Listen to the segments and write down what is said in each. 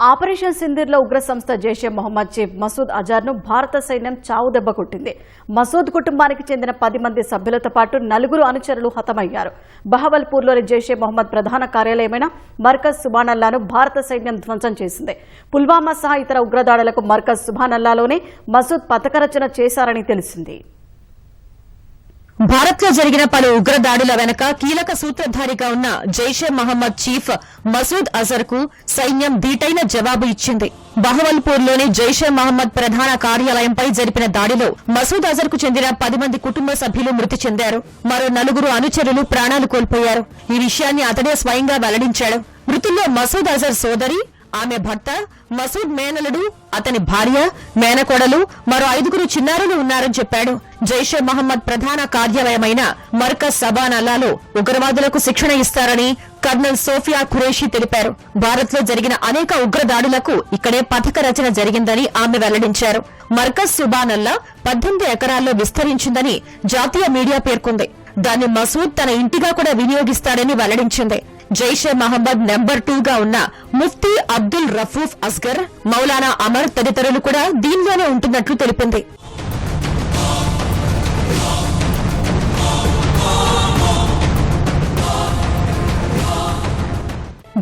Operation సింధీర్లో ఉగ్ర సంస్థ జైషే మొహమ్మద్ చీఫ్ మసూద్ అజార్ను భారత సైన్యం చావు దెబ్బ కొట్టింది. మసూద్ కుటుంబానికి చెందిన పది మంది సభ్యులతో పాటు నలుగురు అనుచరులు హతమయ్యారు. బహవల్పూర్లోని జైషే మొహమ్మద్ ప్రధాన కార్యాలయమైన మర్కజ్ సుబానల్లాను భారత సైన్యం ధ్వంసం చేసింది. పుల్వామా సహా ఇతర ఉగ్రదాడులకు మర్కజ్ సుబానల్లాలోనే మసూద్ పథకరచన చేశారని తెలిసింది. భారత్లో జరిగిన పలు ఉగ్రదాడుల వెనక కీలక సూత్రధారిగా ఉన్న జైషే మహమ్మద్ చీఫ్ మసూద్ అజర్కు సైన్యం ధీటైన జవాబు ఇచ్చింది. బహవల్పూర్లోని జైషే మహమ్మద్ ప్రధాన కార్యాలయంపై జరిపిన దాడిలో మసూద్ అజర్కు చెందిన పది మంది కుటుంబ సభ్యులు మృతి చెందారు. మరో నలుగురు అనుచరులు ప్రాణాలు కోల్పోయారు. ఈ విషయాన్ని అతడే స్వయంగా వెల్లడించాడు. మృతుల్లో మసూద్ అజర్ సోదరి ఆమె భర్త మసూద్ మేనలుడు అతని భార్య మేనకోడలు మరో ఐదుగురు చిన్నారులు ఉన్నారని చెప్పాడు. జైషే మహమ్మద్ ప్రధాన కార్యాలయమైన మర్కజ్ సబానల్లాలో ఉగ్రవాదులకు శిక్షణ ఇస్తారని కర్నల్ సోఫియా ఖురేషి తెలిపారు. భారత్లో జరిగిన అనేక ఉగ్రదాడులకు ఇక్కడే పథక రచన జరిగిందని ఆమె వెల్లడించారు. మర్కజ్ సుబానల్లా పద్దెనిమిది ఎకరాల్లో విస్తరించిందని జాతీయ మీడియా పేర్కొంది. దాన్ని మసూద్ తన ఇంటిగా కూడా వినియోగిస్తాడని వెల్లడించింది. జైషే మహమ్మద్ నెంబర్ టూగా ఉన్న ముఫ్తీ అబ్దుల్ రఫూఫ్ అస్గర్ మౌలానా అమర్ తదితరులు కూడా దీనిలోనే ఉంటున్నట్లు తెలిపింది.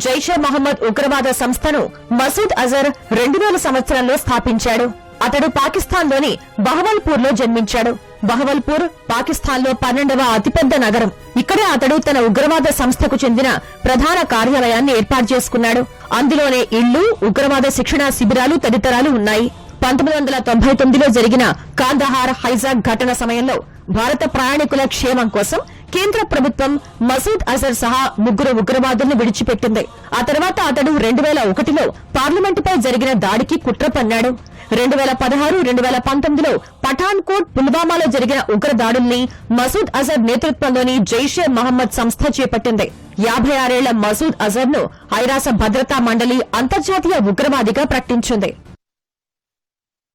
జైషే మహమ్మద్ ఉగ్రవాద సంస్థను మసూద్ అజర్ రెండు వేల సంవత్సరంలో స్థాపించాడు. అతడు పాకిస్తాన్లోని బహవల్పూర్లో జన్మించాడు. బహవల్పూర్ పాకిస్తాన్లో పన్నెండవ అతిపెద్ద నగరం. ఇక్కడే అతడు తన ఉగ్రవాద సంస్థకు చెందిన ప్రధాన కార్యాలయాన్ని ఏర్పాటు చేసుకున్నాడు. అందులోనే ఇళ్ళు ఉగ్రవాద శిక్షణా శిబిరాలు తదితరాలు ఉన్నాయి. పంతొమ్మిది వందల తొంభై తొమ్మిదిలో జరిగిన కాందహార్ హైజాక్ ఘటన సమయంలో భారత ప్రయాణికుల క్షేమం కోసం కేంద్ర ప్రభుత్వం మసూద్ అజర్ సహా ముగ్గురు ఉగ్రవాదులను విడిచిపెట్టింది. ఆ తర్వాత అతడు రెండు వేల ఒకటిలో పార్లమెంటుపై జరిగిన దాడికి కుట్ర పన్నాడు. రెండు వేల పదహారు రెండు వేల పంతొమ్మిదిలో పఠాన్ కోట్ పుల్వామాలో జరిగిన ఉగ్ర దాడుల్ని మసూద్ అజర్ నేతృత్వంలోని జైషే మహమ్మద్ సంస్థ చేపట్టింది. యాభై ఆరేళ్ళ మసూద్ అజర్ను ఐరాస భద్రతా మండలి అంతర్జాతీయ ఉగ్రవాదిగా ప్రకటించింది.